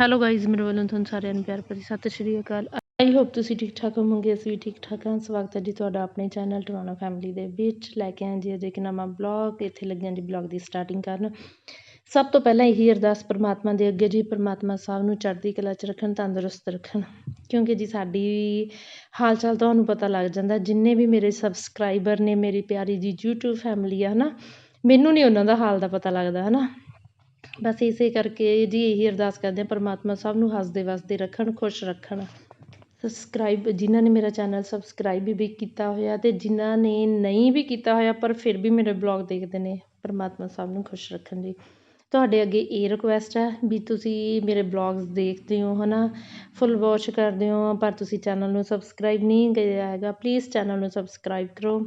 Hello guys ਮੇਰੇ ਵੱਲੋਂ ਤੁਹਾਨੂੰ ਸਾਰਿਆਂ ਨੂੰ ਪਿਆਰ ਭਰੀ ਸਤਿ ਸ਼੍ਰੀ ਅਕਾਲ। ਆਈ ਹੋਪ ਤੁਸੀਂ ਠੀਕ ਠਾਕ ਹੋਵੋਗੇ, ਅਸੀਂ ਵੀ ਠੀਕ ਠਾਕ ਹਾਂ। ਸਵਾਗਤ ਹੈ ਜੀ ਤੁਹਾਡਾ ਆਪਣੇ ਚੈਨਲ ਟਵਾਣਾ ਫੈਮਿਲੀ ਦੇ ਵਿੱਚ। ਲੈ ਕੇ ਆਏ ਜੀ ਅਜੇ ਇੱਕ ਨਵਾਂ ਬਲੌਗ ਇੱਥੇ ਲੱਗਿਆ ਜੀ ਬਲੌਗ ਦੀ ਸਟਾਰਟਿੰਗ ਕਰਨ। ਸਭ ਤੋਂ ਪਹਿਲਾਂ ਇਹੀ ਅਰਦਾਸ ਪਰਮਾਤਮਾ ਦੇ ਅੱਗੇ ਜੀ, ਪਰਮਾਤਮਾ ਸਾਹਿਬ ਨੂੰ ਚੜ੍ਹਦੀ ਕਲਾ 'ਚ ਰੱਖਣ, ਤੰਦਰੁਸਤ ਰੱਖਣ। ਕਿਉਂਕਿ ਜੀ ਸਾਡੀ ਹਾਲ ਚਾਲ ਤੁਹਾਨੂੰ ਪਤਾ ਲੱਗ ਜਾਂਦਾ। ਜਿੰਨੇ ਵੀ ਮੇਰੇ ਸਬਸਕ੍ਰਾਈਬਰ ਨੇ, ਮੇਰੀ ਪਿਆਰੀ ਜੀ YouTube ਫੈਮਿਲੀ ਆ, ਹਨਾ? ਮੈਨੂੰ ਨਹੀਂ ਉਹਨਾਂ ਦਾ ਹਾਲ ਦਾ ਪਤਾ ਲੱਗਦਾ, ਹਨਾ? ਬਸ ਇਸੇ ਕਰਕੇ ਜੀ ਇਹੀ ਅਰਦਾਸ ਕਰਦੇ ਹਾਂ, ਪਰਮਾਤਮਾ ਸਭ ਨੂੰ ਹੱਸਦੇ ਵੱਸਦੇ ਰੱਖਣ, ਖੁਸ਼ ਰੱਖਣ। ਸਬਸਕ੍ਰਾਈਬ ਜਿਨ੍ਹਾਂ ਨੇ ਮੇਰਾ ਚੈਨਲ ਸਬਸਕ੍ਰਾਈਬ ਵੀ ਕੀਤਾ ਹੋਇਆ ਅਤੇ ਜਿਨ੍ਹਾਂ ਨੇ ਨਹੀਂ ਵੀ ਕੀਤਾ ਹੋਇਆ, ਪਰ ਫਿਰ ਵੀ ਮੇਰੇ ਬਲੌਗ ਦੇਖਦੇ ਨੇ, ਪਰਮਾਤਮਾ ਸਭ ਨੂੰ ਖੁਸ਼ ਰੱਖਣ ਜੀ। ਤੁਹਾਡੇ ਅੱਗੇ ਇਹ ਰਿਕੁਐਸਟ ਹੈ ਵੀ ਤੁਸੀਂ ਮੇਰੇ ਬਲੌਗਸ ਦੇਖਦੇ ਹੋ ਹੈ ਨਾ ਫੁੱਲ ਵਾਚ ਕਰਦੇ ਹੋ, ਪਰ ਤੁਸੀਂ ਚੈਨਲ ਨੂੰ ਸਬਸਕ੍ਰਾਈਬ ਨਹੀਂ ਕਰਿਆ ਹੈਗਾ ਪਲੀਜ਼ ਚੈਨਲ ਨੂੰ ਸਬਸਕ੍ਰਾਈਬ ਕਰੋ।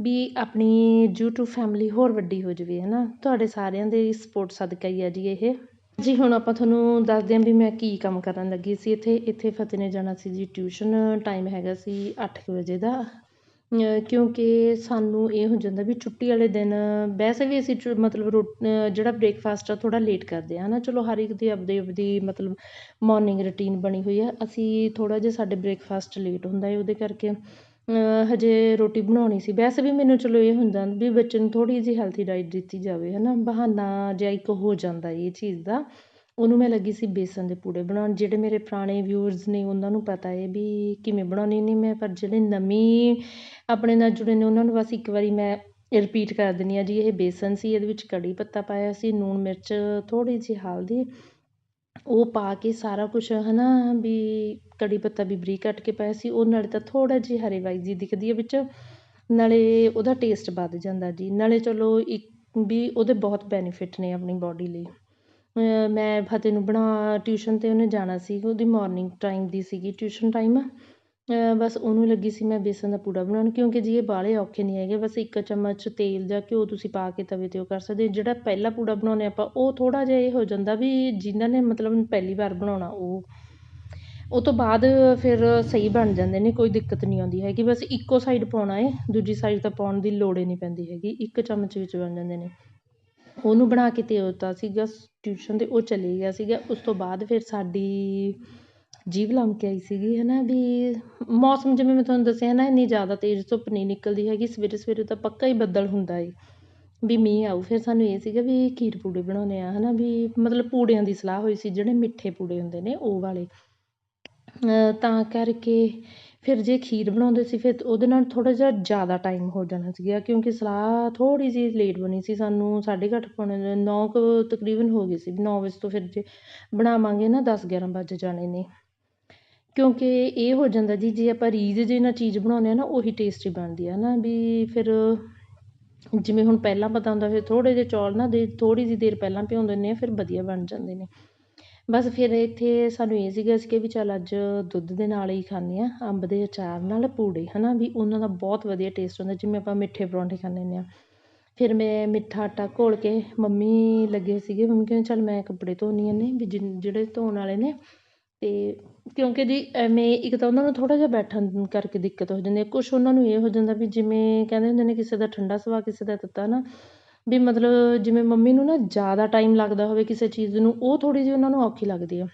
ਵੀ ਆਪਣੀ YouTube ਫੈਮਿਲੀ ਹੋਰ ਵੱਡੀ ਹੋ ਜਾਵੇ ਹੈ ਨਾ ਤੁਹਾਡੇ ਸਾਰਿਆਂ ਦੇ ਸਪੋਰਟ ਸਦਕਾ ਹੀ ਹੈ ਜੀ ਇਹ। ਜੀ, ਹੁਣ ਆਪਾਂ ਤੁਹਾਨੂੰ ਦੱਸਦੇ ਹਾਂ ਵੀ ਮੈਂ ਕੀ ਕੰਮ ਕਰਨ ਲੱਗੀ ਸੀ। ਇੱਥੇ ਇੱਥੇ ਫਤਿਹ ਨੇ ਜਾਣਾ ਸੀ ਜੀ ਟਿਊਸ਼ਨ ਟਾਈਮ ਹੈਗਾ ਸੀ ਅੱਠ ਕੁ ਵਜੇ ਦਾ। ਕਿਉਂਕਿ ਸਾਨੂੰ ਇਹ ਹੋ ਜਾਂਦਾ ਵੀ ਛੁੱਟੀ ਵਾਲੇ ਦਿਨ ਵੈਸੇ ਵੀ ਅਸੀਂ ਚੁ- ਮਤਲਬ ਰੋ ਜਿਹੜਾ ਬ੍ਰੇਕਫਾਸਟ ਆ, ਥੋੜ੍ਹਾ ਲੇਟ ਕਰਦੇ ਹਾਂ ਹੈ ਨਾ ਚਲੋ, ਹਰ ਇੱਕ ਦੀ ਆਪਦੀ ਆਪਦੀ ਮਤਲਬ ਮੋਰਨਿੰਗ ਰੂਟੀਨ ਬਣੀ ਹੋਈ ਆ। ਅਸੀਂ ਥੋੜ੍ਹਾ ਜਿਹਾ ਸਾਡੇ ਬ੍ਰੇਕਫਾਸਟ ਲੇਟ ਹੁੰਦਾ ਹੈ, ਉਹਦੇ ਕਰਕੇ ਹਜੇ ਰੋਟੀ ਬਣਾਉਣੀ ਸੀ। ਵੈਸੇ ਵੀ ਮੈਨੂੰ ਚਲੋ ਇਹ ਹੁੰਦਾ ਵੀ ਬੱਚੇ ਨੂੰ ਥੋੜ੍ਹੀ ਜਿਹੀ ਹੈਲਥੀ ਡਾਈਟ ਦਿੱਤੀ ਜਾਵੇ ਹੈ ਨਾ ਬਹਾਨਾ ਜਿਹਾ ਇੱਕ ਹੋ ਜਾਂਦਾ ਇਹ ਚੀਜ਼ ਦਾ। ਉਹਨੂੰ ਮੈਂ ਲੱਗੀ ਸੀ ਬੇਸਨ ਦੇ ਪੂੜੇ ਬਣਾਉਣ। ਜਿਹੜੇ ਮੇਰੇ ਪੁਰਾਣੇ ਵਿਊਅਰਸ ਨੇ ਉਹਨਾਂ ਨੂੰ ਪਤਾ ਹੈ ਵੀ ਕਿਵੇਂ ਬਣਾਉਣੀ ਨਹੀਂ ਮੈਂ, ਪਰ ਜਿਹੜੇ ਨਵੀਂ ਆਪਣੇ ਨਾਲ ਜੁੜੇ ਨੇ ਉਹਨਾਂ ਨੂੰ ਬਸ ਇੱਕ ਵਾਰੀ ਮੈਂ ਰਿਪੀਟ ਕਰ ਦਿੰਦੀ ਹਾਂ ਜੀ, ਇਹ ਬੇਸਨ ਸੀ, ਇਹਦੇ ਵਿੱਚ ਕੜੀ ਪੱਤਾ ਪਾਇਆ ਸੀ, ਲੂਣ ਮਿਰਚ ਥੋੜ੍ਹੀ ਜਿਹੀ ਹਲਦੀ ਉਹ ਪਾ ਕੇ ਸਾਰਾ ਕੁਛ ਹੈ ਨਾ ਵੀ ਕੜੀ ਪੱਤਾ ਵੀ ਬਰੀਕ ਕੱਟ ਕੇ ਪਾਇਆ ਸੀ। ਉਹ ਨਾਲੇ ਤਾਂ ਥੋੜ੍ਹਾ ਜਿਹੀ ਹਰੇ ਵਾਈ ਦਿਖਦੀ ਹੈ ਵਿੱਚ। ਨਾਲੇ ਉਹਦਾ ਟੇਸਟ ਵੱਧ ਜਾਂਦਾ ਜੀ। ਨਾਲੇ ਚਲੋ ਇੱਕ ਵੀ ਉਹਦੇ ਬਹੁਤ ਬੈਨੀਫਿਟ ਨੇ ਆਪਣੀ ਬਾਡੀ ਲਈ। ਮੈਂ ਫਤਿਹ ਨੂੰ ਬਣਾ ਟਿਊਸ਼ਨ 'ਤੇ ਉਹਨੇ ਜਾਣਾ ਸੀ। ਉਹਦੀ ਮੋਰਨਿੰਗ ਟਾਈਮ ਦੀ ਸੀਗੀ ਟਿਊਸ਼ਨ ਟਾਈਮ ਬਸ ਉਹਨੂੰ ਲੱਗੀ ਸੀ ਮੈਂ ਬੇਸਣ ਦਾ ਪੂੜਾ ਬਣਾਉਣ, ਕਿਉਂਕਿ ਜੀ ਇਹ ਬਾਹਲੇ ਔਖੇ ਨਹੀਂ ਹੈਗੇ, ਬਸ ਇੱਕ ਚਮਚ ਤੇਲ ਜਾਂ ਘਿਓ ਤੁਸੀਂ ਪਾ ਕੇ ਤਵੇ 'ਤੇ ਉਹ ਕਰ ਸਕਦੇ ਜਿਹੜਾ ਪਹਿਲਾ ਪੂੜਾ ਬਣਾਉਂਦੇ ਆਪਾਂ, ਉਹ ਥੋੜ੍ਹਾ ਜਿਹਾ ਇਹ ਹੋ ਜਾਂਦਾ ਵੀ ਜਿਨ੍ਹਾਂ ਨੇ ਮਤਲਬ ਪਹਿਲੀ ਵਾਰ ਬਣਾਉਣਾ ਉਹ ਉਹ ਤੋਂ ਬਾਅਦ ਫਿਰ ਸਹੀ ਬਣ ਜਾਂਦੇ ਨੇ, ਕੋਈ ਦਿੱਕਤ ਨਹੀਂ ਆਉਂਦੀ ਹੈਗੀ। ਬਸ ਇੱਕੋ ਸਾਈਡ ਪਾਉਣਾ ਹੈ ਦੂਜੀ ਸਾਈਡ ਤਾਂ ਪਾਉਣ ਦੀ ਲੋੜ ਹੀ ਨਹੀਂ ਪੈਂਦੀ ਹੈਗੀ, ਇੱਕ ਚਮਚ ਵਿੱਚ ਬਣ ਜਾਂਦੇ ਨੇ। ਉਹਨੂੰ ਬਣਾ ਕੇ ਤੇ ਦਿੱਤਾ ਸੀਗਾ ਟਿਊਸ਼ਨ 'ਤੇ ਉਹ ਚਲੇ ਗਿਆ ਸੀਗਾ, ਉਸ ਤੋਂ ਬਾਅਦ ਫਿਰ ਸਾਡੀ ਜੀਭ ਲਮਕ ਆਈ ਸੀਗੀ ਹੈ ਨਾ ਵੀ ਮੌਸਮ ਜਿਵੇਂ ਮੈਂ ਤੁਹਾਨੂੰ ਦੱਸਿਆ ਨਾ, ਇੰਨੀ ਜ਼ਿਆਦਾ ਤੇਜ਼ ਧੁੱਪ ਨਹੀਂ ਨਿਕਲਦੀ ਹੈਗੀ, ਸਵੇਰੇ ਸਵੇਰੇ ਤਾਂ ਪੱਕਾ ਹੀ ਬੱਦਲ ਹੁੰਦਾ ਏ। ਵੀ ਮੀਂਹ ਆਊ, ਫਿਰ ਸਾਨੂੰ ਇਹ ਸੀਗਾ ਵੀ ਖੀਰ ਪੂੜੇ ਬਣਾਉਂਦੇ ਹਾਂ ਹੈ ਨਾ ਵੀ ਮਤਲਬ ਪੂੜਿਆਂ ਦੀ ਸਲਾਹ ਹੋਈ ਸੀ, ਜਿਹੜੇ ਮਿੱਠੇ ਪੂੜੇ ਹੁੰਦੇ ਨੇ, ਉਹ ਵਾਲੇ। ਤਾਂ ਕਰਕੇ ਫਿਰ ਜੇ ਖੀਰ ਬਣਾਉਂਦੇ ਸੀ, ਫਿਰ ਉਹਦੇ ਨਾਲ ਥੋੜ੍ਹਾ ਜਿਹਾ ਜ਼ਿਆਦਾ ਟਾਈਮ ਹੋ ਜਾਣਾ ਸੀਗਾ, ਕਿਉਂਕਿ ਸਲਾਹ ਥੋੜ੍ਹੀ ਜਿਹੀ ਲੇਟ ਬਣੀ ਸੀ, ਸਾਨੂੰ ਸਾਢੇ ਕੁ ਅੱਠ ਪੌਣੇ ਨੌ ਕੁ ਤਕਰੀਬਨ ਹੋ ਗਏ ਸੀ, ਵੀ ਨੌ ਵਜੇ ਤੋਂ ਫਿਰ ਜੇ ਬਣਾਵਾਂਗੇ ਨਾ, ਦਸ ਗਿਆਰਾਂ ਵੱਜ ਜਾਣੇ ਨੇ। ਕਿਉਂਕਿ ਇਹ ਹੋ ਜਾਂਦਾ ਜੀ, ਜੇ ਆਪਾਂ ਰੀਝ ਜੇ ਨਾਲ ਚੀਜ਼ ਬਣਾਉਂਦੇ ਹਾਂ ਨਾ, ਉਹੀ ਟੇਸਟੀ ਬਣਦੀ ਹੈ ਨਾ, ਵੀ ਫਿਰ ਜਿਵੇਂ ਹੁਣ ਪਹਿਲਾਂ ਪਤਾ ਹੁੰਦਾ, ਫਿਰ ਥੋੜ੍ਹੇ ਜਿਹੇ ਚੌਲ ਨਾ ਦੇ, ਥੋੜ੍ਹੀ ਜਿਹੀ ਦੇਰ ਪਹਿਲਾਂ ਭਿਉਂ ਦਿੰਦੇ ਹਾਂ, ਫਿਰ ਵਧੀਆ ਬਣ ਜਾਂਦੇ ਨੇ। ਬਸ ਫਿਰ ਇੱਥੇ ਸਾਨੂੰ ਇਹ ਸੀਗਾ ਸੀ ਕਿ ਵੀ ਚੱਲ ਅੱਜ ਦੁੱਧ ਦੇ ਨਾਲ ਹੀ ਖਾਂਦੇ ਹਾਂ, ਅੰਬ ਦੇ ਅਚਾਰ ਨਾਲ ਪੂੜੇ ਹੈ ਨਾ ਵੀ ਉਹਨਾਂ ਦਾ ਬਹੁਤ ਵਧੀਆ ਟੇਸਟ ਹੁੰਦਾ, ਜਿਵੇਂ ਆਪਾਂ ਮਿੱਠੇ ਪਰੌਂਠੇ ਖਾਂਦੇ ਹੁੰਦੇ ਹਾਂ। ਫਿਰ ਮੈਂ ਮਿੱਠਾ ਆਟਾ ਘੋਲ ਕੇ ਮੰਮੀ ਲੱਗੇ ਸੀਗੇ, ਮੰਮੀ ਕਹਿੰਦੇ ਚੱਲ ਮੈਂ ਕੱਪੜੇ ਧੋਣੀ ਆ ਨੇ ਵੀ ਜਿਨ- ਜਿਹੜੇ ਧੋਣ ਵਾਲੇ ਨੇ ਅਤੇ ਕਿਉਂਕਿ ਜੀ ਐਵੇਂ ਇੱਕ ਤਾਂ ਉਹਨਾਂ ਨੂੰ ਥੋੜ੍ਹਾ ਜਿਹਾ ਬੈਠਣ ਕਰਕੇ ਦਿੱਕਤ ਹੋ ਜਾਂਦੀ ਹੈ। ਕੁਛ ਉਹਨਾਂ ਨੂੰ ਇਹ ਹੋ ਜਾਂਦਾ ਵੀ ਜਿਵੇਂ ਕਹਿੰਦੇ ਹੁੰਦੇ ਨੇ ਕਿਸੇ ਦਾ ਠੰਡਾ ਸੁਭਾਅ, ਕਿਸੇ ਦਾ ਤੱਤਾ ਨਾ, ਵੀ ਮਤਲਬ ਜਿਵੇਂ ਮੰਮੀ ਨੂੰ ਨਾ ਜ਼ਿਆਦਾ ਟਾਈਮ ਲੱਗਦਾ ਹੋਵੇ ਕਿਸੇ ਚੀਜ਼ ਨੂੰ, ਉਹ ਥੋੜ੍ਹੀ ਜਿਹੀ ਉਹਨਾਂ ਨੂੰ ਔਖੀ ਲੱਗਦੀ ਆ।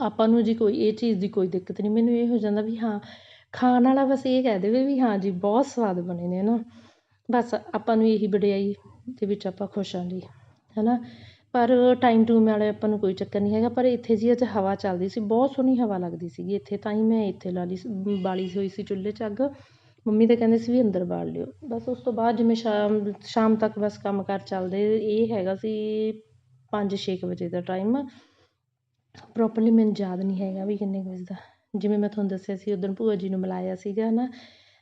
ਆਪਾਂ ਨੂੰ ਜੀ ਕੋਈ ਇਹ ਚੀਜ਼ ਦੀ ਕੋਈ ਦਿੱਕਤ ਨਹੀਂ। ਮੈਨੂੰ ਇਹ ਹੋ ਜਾਂਦਾ ਵੀ ਹਾਂ, ਖਾਣ ਵਾਲਾ ਬਸ ਇਹ ਕਹਿ ਦੇਵੇ ਵੀ ਹਾਂ ਜੀ ਬਹੁਤ ਸਵਾਦ ਬਣੇ ਨੇ ਹੈ ਨਾ ਬਸ ਆਪਾਂ ਨੂੰ ਇਹੀ ਵਡਿਆਈ ਦੇ ਵਿੱਚ ਆਪਾਂ ਖੁਸ਼ ਹਾਂ ਜੀ ਹੈ ਨਾ ਪਰ ਟਾਈਮ ਟੂਮ ਵਾਲੇ ਆਪਾਂ ਨੂੰ ਕੋਈ ਚੱਕਰ ਨਹੀਂ ਹੈਗਾ, ਪਰ ਇੱਥੇ ਜੀ ਅੱਜ ਹਵਾ ਚੱਲਦੀ ਸੀ, ਬਹੁਤ ਸੋਹਣੀ ਹਵਾ ਲੱਗਦੀ ਸੀਗੀ, ਇੱਥੇ ਤਾਂ ਹੀ ਮੈਂ ਇੱਥੇ ਲਾ ਲਈ ਸੀ- ਬਾਲੀ ਹੋਈ ਸੀ ਚੁੱਲ੍ਹੇ 'ਚ ਅੱਗ, ਮੰਮੀ ਤਾਂ ਕਹਿੰਦੇ ਸੀ ਵੀ ਅੰਦਰ ਬਾਲ ਲਿਓ, ਬਸ ਉਸ ਤੋਂ ਬਾਅਦ ਜਿਵੇਂ ਸ਼ਾਮ ਸ਼ਾਮ ਤੱਕ ਬਸ ਕੰਮ ਕਾਰ ਚੱਲਦੇ, ਇਹ ਹੈਗਾ ਸੀ ਪੰਜ ਛੇ ਕੁ ਵਜੇ ਦਾ ਟਾਈਮ ਪ੍ਰੋਪਰਲੀ ਮੈਨੂੰ ਯਾਦ ਨਹੀਂ ਹੈਗਾ ਵੀ ਕਿੰਨੇ ਕੁ ਵਜੇ ਦਾ, ਜਿਵੇਂ ਮੈਂ ਤੁਹਾਨੂੰ ਦੱਸਿਆ ਸੀ, ਉਦੋਂ ਭੂਆ ਜੀ ਨੂੰ ਮਿਲਾਇਆ ਸੀਗਾ ਨਾ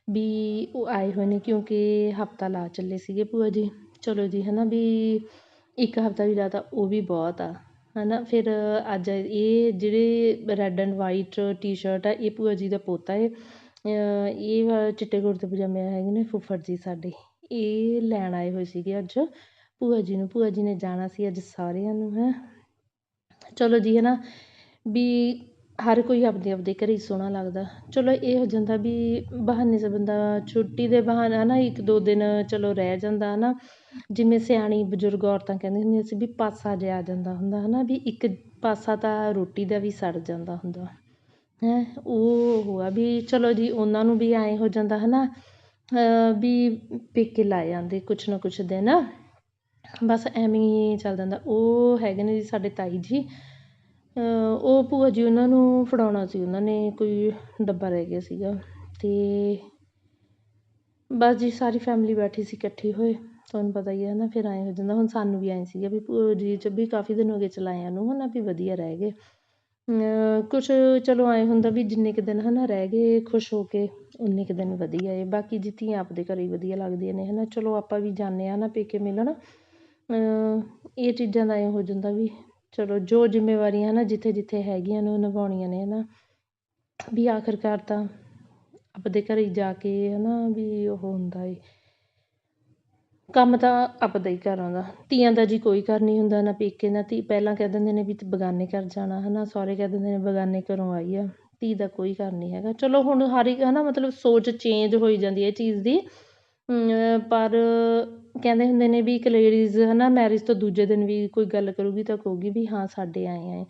ਵੀ ਉਹ ਆਏ ਹੋਏ ਨੇ ਕਿਉਂਕਿ ਹਫਤਾ ਲਾ ਚੱਲੇ ਸੀਗੇ ਭੂਆ ਜੀ, ਚਲੋ ਜੀ ਹੈ ਨਾ ਵੀ ਇੱਕ ਹਫਤਾ ਵੀ ਲਾਤਾ, ਉਹ ਵੀ ਬਹੁਤ ਆ ਹੈ ਨਾ ਫਿਰ ਅੱਜ ਇਹ ਜਿਹੜੇ red and white T shirt ਆ, ਇਹ ਭੂਆ ਜੀ ਦਾ ਪੋਤਾ ਹੈ ਇਹ ਚਿੱਟੇ ਕੁੜਤੇ ਪਜਾਮੇ ਹੈਗੇ ਨੇ ਫੁੱਫੜ ਜੀ ਸਾਡੇ, ਇਹ ਲੈਣ ਆਏ ਹੋਏ ਸੀਗੇ ਅੱਜ, ਭੂਆ ਜੀ ਨੂੰ, ਭੂਆ ਜੀ ਨੇ ਜਾਣਾ ਸੀ ਅੱਜ ਸਾਰਿਆਂ ਨੂੰ, ਹੈ? ਚਲੋ ਜੀ ਹੈ ਨਾ ਵੀ ਹਰ ਕੋਈ ਆਪਦੇ ਆਪਦੇ ਘਰੇ ਹੀ ਸੋਹਣਾ ਲੱਗਦਾ, ਚਲੋ ਇਹ ਹੋ ਜਾਂਦਾ ਵੀ ਬਹਾਨੇ ਸੇ ਬੰਦਾ ਛੁੱਟੀ ਦੇ ਬਹਾਨਾ ਹੈ ਨਾ ਇੱਕ ਦੋ ਦਿਨ ਚਲੋ ਰਹਿ ਜਾਂਦਾ ਹੈ ਨਾ ਜਿਵੇਂ ਸਿਆਣੀ ਬਜ਼ੁਰਗ ਔਰਤਾਂ ਕਹਿੰਦੀਆਂ ਹੁੰਦੀਆਂ ਸੀ ਵੀ ਪਾਸਾ ਜਿਹਾ ਆ ਜਾਂਦਾ ਹੁੰਦਾ ਹੈ ਨਾ ਵੀ ਇੱਕ ਪਾਸਾ ਤਾਂ ਰੋਟੀ ਦਾ ਵੀ ਸੜ ਜਾਂਦਾ ਹੁੰਦਾ। ਹੈਂ, ਉਹ ਆ ਵੀ ਚਲੋ ਜੀ, ਉਹਨਾਂ ਨੂੰ ਵੀ ਐਂ ਹੋ ਜਾਂਦਾ ਹੈ ਨਾ ਵੀ ਪੇਕੇ ਲਾ ਜਾਂਦੇ ਕੁਛ ਨਾ ਕੁਛ ਦਿਨ। ਬਸ ਐਵੇਂ ਹੀ ਚੱਲ ਜਾਂਦਾ। ਉਹ ਹੈਗੇ ਨੇ ਜੀ ਸਾਡੇ ਤਾਈ ਜੀ। ਉਹ ਭੂਆ ਜੀ ਉਹਨਾਂ ਨੂੰ ਫੜਾਉਣਾ ਸੀ, ਉਹਨਾਂ ਨੇ ਕੋਈ ਡੱਬਾ ਰਹਿ ਗਿਆ ਸੀਗਾ। ਅਤੇ ਬਸ ਜੀ, ਸਾਰੀ ਫੈਮਿਲੀ ਬੈਠੀ ਸੀ ਇਕੱਠੀ ਹੋਏ। ਤੁਹਾਨੂੰ ਪਤਾ ਹੀ ਹੈ ਨਾ, ਫਿਰ ਐਂ ਹੋ ਜਾਂਦਾ, ਹੁਣ ਸਾਨੂੰ ਵੀ ਐਂ ਸੀਗਾ ਵੀ ਭੂਆ ਜੀ 'ਚ ਵੀ ਕਾਫੀ ਦਿਨ ਹੋ ਗਏ ਚਲਾਇਆ ਨੂੰ ਹੈ ਨਾ ਵੀ ਵਧੀਆ ਰਹਿ ਗਏ। ਕੁਛ ਚਲੋ ਐਂ ਹੁੰਦਾ ਵੀ ਜਿੰਨੇ ਕੁ ਦਿਨ ਹੈ ਨਾ ਰਹਿ ਗਏ, ਖੁਸ਼ ਹੋ ਕੇ ਉਨੇ ਕੁ ਦਿਨ ਵਧੀਆ ਏ, ਬਾਕੀ ਜੀ ਧੀਆਂ ਆਪਦੇ ਘਰ ਹੀ ਵਧੀਆ ਲੱਗਦੀਆਂ ਨੇ ਹੈ ਨਾ ਚਲੋ ਆਪਾਂ ਵੀ ਜਾਂਦੇ ਹਾਂ ਨਾ ਪੇਕੇ ਮਿਲਣ। ਇਹ ਚੀਜ਼ਾਂ ਦਾ ਐਂ ਹੋ ਜਾਂਦਾ ਵੀ ਚਲੋ ਜੋ ਜ਼ਿੰਮੇਵਾਰੀਆਂ ਹੈ ਨਾ ਜਿੱਥੇ ਜਿੱਥੇ ਹੈਗੀਆਂ ਨੇ ਉਹ ਨਿਭਾਉਣੀਆਂ ਨੇ ਹੈ ਨਾ ਵੀ ਆਖਰਕਾਰ ਤਾਂ ਆਪਦੇ ਘਰ ਹੀ ਜਾ ਕੇ ਹੈ ਨਾ ਵੀ ਉਹ ਹੁੰਦਾ ਏ। ਕੰਮ ਤਾਂ ਆਪਦਾ ਹੀ ਘਰਾਂ ਦਾ। ਧੀਆਂ ਦਾ ਜੀ ਕੋਈ ਘਰ ਨਹੀਂ ਹੁੰਦਾ, ਨਾ ਪੇਕੇ, ਨਾ ਧੀ। ਪਹਿਲਾਂ ਕਹਿ ਦਿੰਦੇ ਨੇ ਵੀ ਬਗਾਨੇ ਘਰ ਜਾਣਾ ਹੈ ਨਾ ਸਹੁਰੇ ਕਹਿ ਦਿੰਦੇ ਨੇ ਬਗਾਨੇ ਘਰੋਂ ਆਈ ਆ। ਧੀ ਦਾ ਕੋਈ ਘਰ ਨਹੀਂ ਹੈਗਾ। ਚਲੋ ਹੁਣ ਹਰ ਇੱਕ ਹੈ ਨਾ ਮਤਲਬ ਸੋਚ ਚੇਂਜ ਹੋਈ ਜਾਂਦੀ ਹੈ ਇਹ ਚੀਜ਼ ਦੀ। ਪਰ ਕਹਿੰਦੇ ਹੁੰਦੇ ਨੇ ਵੀ ਇੱਕ ਲੇਡੀਜ਼ ਹੈ ਨਾ ਮੈਰਿਜ ਤੋਂ ਦੂਜੇ ਦਿਨ ਵੀ ਕੋਈ ਗੱਲ ਕਰੂਗੀ ਤਾਂ ਕਹੂਗੀ ਵੀ ਹਾਂ, ਸਾਡੇ ਆਏ ਆਏ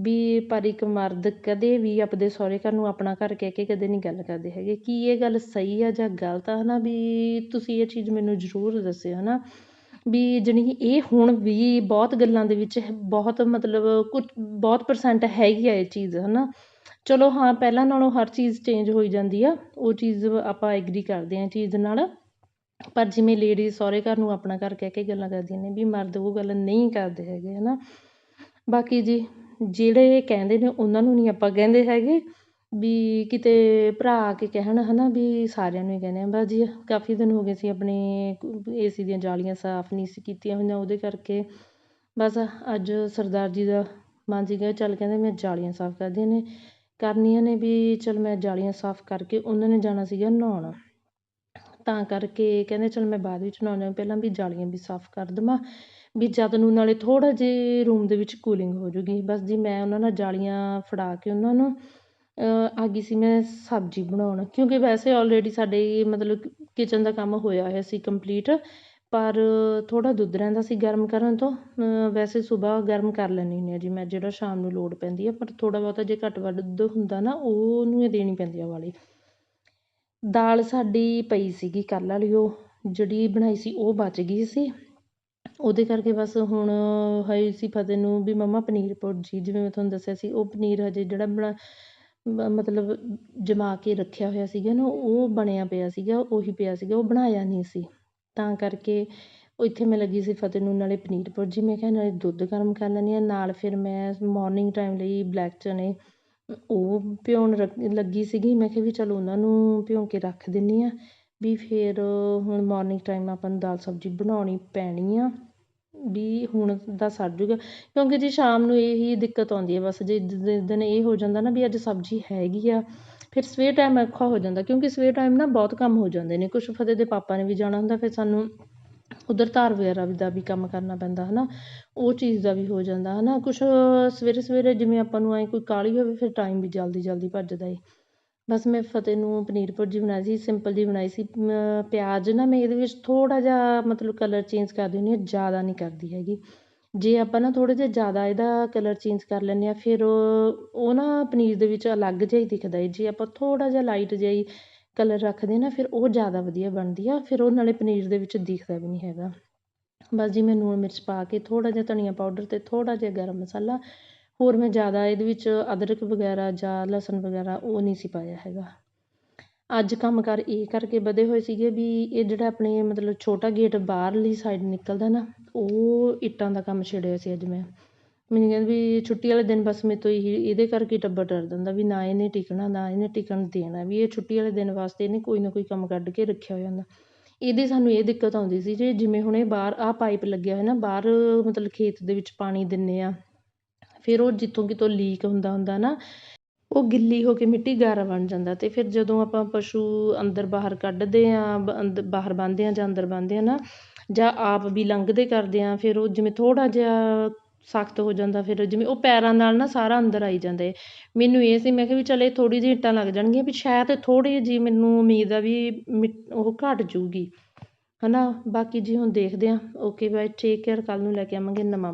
ਵੀ ਪਰ ਇੱਕ ਮਰਦ ਕਦੇ ਵੀ ਆਪਦੇ ਸਹੁਰੇ ਘਰ ਨੂੰ ਆਪਣਾ ਘਰ ਕਹਿ ਕੇ ਕਦੇ ਨਹੀਂ ਗੱਲ ਕਰਦੇ ਹੈਗੇ। ਕੀ ਇਹ ਗੱਲ ਸਹੀ ਆ ਜਾਂ ਗਲਤ ਆ ਹੈ ਨਾ ਵੀ ਤੁਸੀਂ ਇਹ ਚੀਜ਼ ਮੈਨੂੰ ਜ਼ਰੂਰ ਦੱਸਿਓ ਹੈ ਨਾ ਵੀ ਜਾਣੀ ਇਹ ਹੁਣ ਵੀ ਬਹੁਤ ਗੱਲਾਂ ਦੇ ਵਿੱਚ ਬਹੁਤ ਮਤਲਬ ਕੁਝ ਬਹੁਤ ਪਰਸੈਂਟ ਹੈਗੀ ਆ ਇਹ ਚੀਜ਼ ਹੈ ਨਾ ਚਲੋ ਹਾਂ, ਪਹਿਲਾਂ ਨਾਲੋਂ ਹਰ ਚੀਜ਼ ਚੇਂਜ ਹੋਈ ਜਾਂਦੀ ਆ। ਉਹ ਚੀਜ਼ ਆਪਾਂ ਐਗਰੀ ਕਰਦੇ ਹਾਂ ਚੀਜ਼ ਨਾਲ। ਪਰ ਜਿਵੇਂ ਲੇਡੀਜ਼ ਸਹੁਰੇ ਘਰ ਨੂੰ ਆਪਣਾ ਘਰ ਕਹਿ ਕੇ ਗੱਲਾਂ ਕਰਦੀਆਂ ਨੇ ਵੀ ਮਰਦ ਉਹ ਗੱਲ ਨਹੀਂ ਕਰਦੇ ਹੈਗੇ ਹੈ ਨਾ ਬਾਕੀ ਜੀ, ਜਿਹੜੇ ਕਹਿੰਦੇ ਨੇ ਉਹਨਾਂ ਨੂੰ ਨਹੀਂ ਆਪਾਂ ਕਹਿੰਦੇ ਹੈਗੇ ਵੀ ਕਿਤੇ ਭਰਾ ਆ ਕੇ ਕਹਿਣ ਹੈ ਨਾ ਵੀ ਸਾਰਿਆਂ ਨੂੰ ਹੀ ਕਹਿੰਦੇ ਹਾਂ ਬਸ ਜੀ ਕਾਫੀ ਦਿਨ ਹੋ ਗਏ ਸੀ ਆਪਣੇ ਏ ਸੀ ਦੀਆਂ ਜਾਲੀਆਂ ਸਾਫ਼ ਨਹੀਂ ਸੀ ਕੀਤੀਆਂ ਹੋਈਆਂ ਉਹਦੇ ਕਰਕੇ। ਬਸ ਅੱਜ ਸਰਦਾਰ ਜੀ ਦਾ ਮਨ ਜੀ ਗਿਆ ਚੱਲ ਕਹਿੰਦੇ ਮੈਂ ਜਾਲੀਆਂ ਸਾਫ਼ ਕਰਦੀਆਂ ਨੇ, ਕਰਨੀਆਂ ਨੇ ਵੀ ਚੱਲ ਮੈਂ ਜਾਲੀਆਂ ਸਾਫ਼ ਕਰਕੇ ਉਹਨਾਂ ਨੇ ਜਾਣਾ ਸੀਗਾ ਨਹਾਉਣ। ਤਾਂ ਕਰਕੇ ਕਹਿੰਦੇ ਚਲ ਮੈਂ ਬਾਅਦ ਵਿੱਚ ਨਹਾਉਣਾ ਪਹਿਲਾਂ ਵੀ ਜਾਲੀਆਂ ਵੀ ਸਾਫ਼ ਕਰ ਦੇਵਾਂ, ਵੀ ਜਦ ਨੂੰ ਨਾਲੇ ਥੋੜ੍ਹਾ ਜਿਹੇ ਰੂਮ ਦੇ ਵਿੱਚ ਕੂਲਿੰਗ ਹੋ ਜੂਗੀ। ਬਸ ਜੀ ਮੈਂ ਉਹਨਾਂ ਨਾਲ ਜਾਲੀਆਂ ਫੜਾ ਕੇ ਉਹਨਾਂ ਨੂੰ ਆ ਗਈ ਸੀ ਮੈਂ ਸਬਜ਼ੀ ਬਣਾਉਣ। ਕਿਉਂਕਿ ਵੈਸੇ ਆਲਰੇਡੀ ਸਾਡੇ ਮਤਲਬ ਕਿਚਨ ਦਾ ਕੰਮ ਹੋਇਆ ਹੋਇਆ ਸੀ ਕੰਪਲੀਟ ਪਰ ਥੋੜ੍ਹਾ ਦੁੱਧ ਰਹਿੰਦਾ ਸੀ ਗਰਮ ਕਰਨ ਤੋਂ ਵੈਸੇ ਸੁਬਾਹ ਗਰਮ ਕਰ ਲੈਂਦੀ ਹੁੰਦੀ ਹਾਂ ਜੀ ਮੈਂ, ਜਿਹੜਾ ਸ਼ਾਮ ਨੂੰ ਲੋੜ ਪੈਂਦੀ ਹੈ ਪਰ ਥੋੜ੍ਹਾ ਬਹੁਤਾ ਜੇ ਘੱਟ ਵੱਧ ਦੁੱਧ ਹੁੰਦਾ ਨਾ, ਉਹਨੂੰ ਹੀ ਦੇਣੀ ਪੈਂਦੀ ਆ ਵਾਲੀ। ਦਾਲ ਸਾਡੀ ਪਈ ਸੀਗੀ ਕੱਲ੍ਹ ਵਾਲੀ, ਉਹ ਜਿਹੜੀ ਬਣਾਈ ਸੀ ਉਹ ਬਚ ਗਈ ਸੀ। ਉਹਦੇ ਕਰਕੇ ਬਸ ਹੁਣ ਹੋਈ ਸੀ ਫਤਿਹ ਨੂੰ ਵੀ ਮੰਮਾ ਪਨੀਰ ਭੁਰਜੀ, ਜਿਵੇਂ ਮੈਂ ਤੁਹਾਨੂੰ ਦੱਸਿਆ ਸੀ, ਉਹ ਪਨੀਰ ਹਜੇ ਜਿਹੜਾ ਬਣਾ ਮਤਲਬ ਜਮਾ ਕੇ ਰੱਖਿਆ ਹੋਇਆ ਸੀਗਾ ਨਾ, ਉਹ ਬਣਿਆ ਪਿਆ ਸੀਗਾ, ਉਹੀ ਪਿਆ ਸੀਗਾ, ਉਹ ਬਣਾਇਆ ਨਹੀਂ ਸੀ। ਤਾਂ ਕਰਕੇ ਉਹ ਇੱਥੇ ਮੈਂ ਲੱਗੀ ਸੀ ਫਤਿਹ ਨੂੰ, ਨਾਲੇ ਪਨੀਰ ਭੁਰਜੀ, ਮੈਂ ਕਿਹਾ ਨਾਲੇ ਦੁੱਧ ਗਰਮ ਕਰ ਲੈਂਦੀ ਹਾਂ, ਨਾਲ ਫਿਰ ਮੈਂ ਮੋਰਨਿੰਗ ਟਾਈਮ ਲਈ ਬਲੈਕ ਚਨੇ ਉਹ ਭਿਉਣ ਲੱਗੀ ਸੀਗੀ। ਮੈਂ ਕਿਹਾ ਵੀ ਚਲੋ ਉਹਨਾਂ ਨੂੰ ਭਿਉਂ ਕੇ ਰੱਖ ਦਿੰਦੀ ਹਾਂ ਵੀ ਫਿਰ ਹੁਣ ਮੋਰਨਿੰਗ ਟਾਈਮ ਆਪਾਂ ਨੂੰ ਦਾਲ ਸਬਜ਼ੀ ਬਣਾਉਣੀ ਪੈਣੀ ਆ ਵੀ ਹੁਣ ਦਾ ਸਰ ਜੂਗਾ। ਕਿਉਂਕਿ ਜੀ ਸ਼ਾਮ ਨੂੰ ਇਹੀ ਦਿੱਕਤ ਆਉਂਦੀ ਹੈ ਬਸ ਜੇ ਜਿਸ ਦਿਨ ਇਹ ਹੋ ਜਾਂਦਾ ਨਾ ਵੀ ਅੱਜ ਸਬਜ਼ੀ ਹੈਗੀ ਆ, ਫਿਰ ਸਵੇਰ ਟਾਈਮ ਔਖਾ ਹੋ ਜਾਂਦਾ। ਕਿਉਂਕਿ ਸਵੇਰ ਟਾਈਮ ਨਾ ਬਹੁਤ ਕੰਮ ਹੋ ਜਾਂਦੇ ਨੇ। ਕੁਛ ਫਤਿਹ ਦੇ ਪਾਪਾ ਨੇ ਵੀ ਜਾਣਾ ਹੁੰਦਾ, ਫਿਰ ਸਾਨੂੰ ਉੱਧਰ ਧਾਰ ਵਗੈਰਾ ਦਾ ਵੀ ਕੰਮ ਕਰਨਾ ਪੈਂਦਾ ਹੈ ਨਾ ਉਹ ਚੀਜ਼ ਦਾ ਵੀ ਹੋ ਜਾਂਦਾ ਹੈ ਨਾ ਕੁਛ ਸਵੇਰੇ ਸਵੇਰੇ ਜਿਵੇਂ ਆਪਾਂ ਨੂੰ ਐਂ ਕੋਈ ਕਾਹਲੀ ਹੋਵੇ, ਫਿਰ ਟਾਈਮ ਵੀ ਜਲਦੀ ਜਲਦੀ ਭੱਜਦਾ ਏ। ਬਸ ਮੈਂ ਫਤਿਹ ਨੂੰ ਪਨੀਰ ਭੁਰਜੀ ਬਣਾਈ ਸੀ ਸਿੰਪਲ ਜਿਹੀ ਬਣਾਈ ਸੀ। ਪਿਆਜ਼ ਨਾ ਮੈਂ ਇਹਦੇ ਵਿੱਚ ਥੋੜ੍ਹਾ ਜਿਹਾ ਮਤਲਬ ਕਲਰ ਚੇਂਜ ਕਰਦੀ ਹੁੰਦੀ ਹਾਂ, ਜ਼ਿਆਦਾ ਨਹੀਂ ਕਰਦੀ ਹੈਗੀ। ਜੇ ਆਪਾਂ ਨਾ ਥੋੜ੍ਹਾ ਜਿਹਾ ਜ਼ਿਆਦਾ ਇਹਦਾ ਕਲਰ ਚੇਂਜ ਕਰ ਲੈਂਦੇ ਹਾਂ, ਫਿਰ ਉਹ ਨਾ ਪਨੀਰ ਦੇ ਵਿੱਚ ਅਲੱਗ ਜਿਹਾ ਹੀ ਦਿਖਦਾ ਏ। ਜੇ ਆਪਾਂ ਥੋੜ੍ਹਾ ਜਿਹਾ ਲਾਈਟ ਜਿਹਾ ਹੀ ਕਲਰ ਰੱਖਦੇ ਨਾ, ਫਿਰ ਉਹ ਜ਼ਿਆਦਾ ਵਧੀਆ ਬਣਦੀ ਆ, ਫਿਰ ਉਹ ਨਾਲੇ ਪਨੀਰ ਦੇ ਵਿੱਚ ਦਿਖਦਾ ਵੀ ਨਹੀਂ ਹੈਗਾ। ਬਸ ਜੀ, ਮੈਂ ਲੂਣ ਮਿਰਚ ਪਾ ਕੇ ਥੋੜ੍ਹਾ ਜਿਹਾ ਧਨੀਆ ਪਾਊਡਰ ਅਤੇ ਥੋੜ੍ਹਾ ਜਿਹਾ ਗਰਮ ਮਸਾਲਾ, ਹੋਰ ਮੈਂ ਜ਼ਿਆਦਾ ਇਹਦੇ ਵਿੱਚ ਅਦਰਕ ਵਗੈਰਾ ਜਾਂ ਲਸਣ ਵਗੈਰਾ ਉਹ ਨਹੀਂ ਸੀ ਪਾਇਆ ਹੈਗਾ। ਅੱਜ ਕੰਮ ਕਾਰ ਇਹ ਕਰਕੇ ਵਧੇ ਹੋਏ ਸੀਗੇ ਵੀ ਇਹ ਜਿਹੜਾ ਆਪਣੇ ਮਤਲਬ ਛੋਟਾ ਗੇਟ ਬਾਹਰਲੀ ਸਾਈਡ ਨਿਕਲਦਾ ਨਾ, ਉਹ ਇੱਟਾਂ ਦਾ ਕੰਮ ਛੇੜਿਆ ਸੀ ਅੱਜ ਮੈਂ। ਮੈਨੂੰ ਕਹਿੰਦੇ ਵੀ ਛੁੱਟੀ ਵਾਲੇ ਦਿਨ ਬਸ ਮੇਰੇ ਤੋਂ ਇਹੀ, ਇਹਦੇ ਕਰਕੇ ਟੱਬਰ ਡਰਦਾ ਹੁੰਦਾ ਵੀ ਨਾ ਇਹਨੇ ਟਿਕਣਾ, ਨਾ ਇਹਨੇ ਟਿਕਣ ਦੇਣਾ, ਵੀ ਇਹ ਛੁੱਟੀ ਵਾਲੇ ਦਿਨ ਵਾਸਤੇ ਇਹਨੇ ਕੋਈ ਨਾ ਕੋਈ ਕੰਮ ਕੱਢ ਕੇ ਰੱਖਿਆ ਹੋਇਆ ਹੁੰਦਾ। ਇਹਦੀ ਸਾਨੂੰ ਇਹ ਦਿੱਕਤ ਆਉਂਦੀ ਸੀ ਜੇ ਜਿਵੇਂ ਹੁਣ ਇਹ ਬਾਹਰ, ਆਹ ਪਾਈਪ ਲੱਗਿਆ ਹੋਇਆ ਨਾ, ਬਾਹਰ ਮਤਲਬ ਖੇਤ ਦੇ ਵਿੱਚ ਪਾਣੀ ਦਿੰਦੇ ਹਾਂ ਫਿਰ ਉਹ ਜਿੱਥੋਂ ਕਿਤੋਂ ਲੀਕ ਹੁੰਦਾ ਹੁੰਦਾ ਨਾ, ਉਹ ਗਿੱਲੀ ਹੋ ਕੇ ਮਿੱਟੀ ਗਾਰਾ ਬਣ ਜਾਂਦਾ ਅਤੇ ਫਿਰ ਜਦੋਂ ਆਪਾਂ ਪਸ਼ੂ ਅੰਦਰ ਬਾਹਰ ਕੱਢਦੇ ਹਾਂ ਅੰਦਰ ਬਾਹਰ ਬੰਨ੍ਹਦੇ ਹਾਂ ਜਾਂ ਅੰਦਰ ਬੰਨ੍ਹਦੇ ਹਾਂ ਨਾ, ਜਾਂ ਆਪ ਵੀ ਲੰਘਦੇ ਕਰਦੇ ਹਾਂ ਫਿਰ ਉਹ ਜਿਵੇਂ ਥੋੜ੍ਹਾ ਜਿਹਾ ਸਖਤ ਹੋ ਜਾਂਦਾ, ਫਿਰ ਜਿਵੇਂ ਉਹ ਪੈਰਾਂ ਨਾਲ ਨਾ ਸਾਰਾ ਅੰਦਰ ਆਈ ਜਾਂਦਾ। ਹੈ ਮੈਨੂੰ ਇਹ ਸੀ, ਮੈਂ ਕਿਹਾ ਵੀ ਚੱਲ ਇਹ ਥੋੜ੍ਹੀ ਜਿਹੀ ਇੱਟਾਂ ਲੱਗ ਜਾਣਗੀਆਂ ਵੀ ਸ਼ਾਇਦ ਥੋੜ੍ਹੀ ਜਿਹੀ ਮੈਨੂੰ ਉਮੀਦ ਆ ਵੀ ਉਹ ਘੱਟ ਜੂਗੀ ਹੈ ਨਾ ਬਾਕੀ ਜੀ ਹੁਣ ਦੇਖਦੇ ਹਾਂ। ਓਕੇ ਬਾਏ ਟੇਕ ਕੇਅਰ ਕੱਲ੍ਹ ਨੂੰ ਲੈ ਕੇ ਆਵਾਂਗੇ ਨਵਾਂ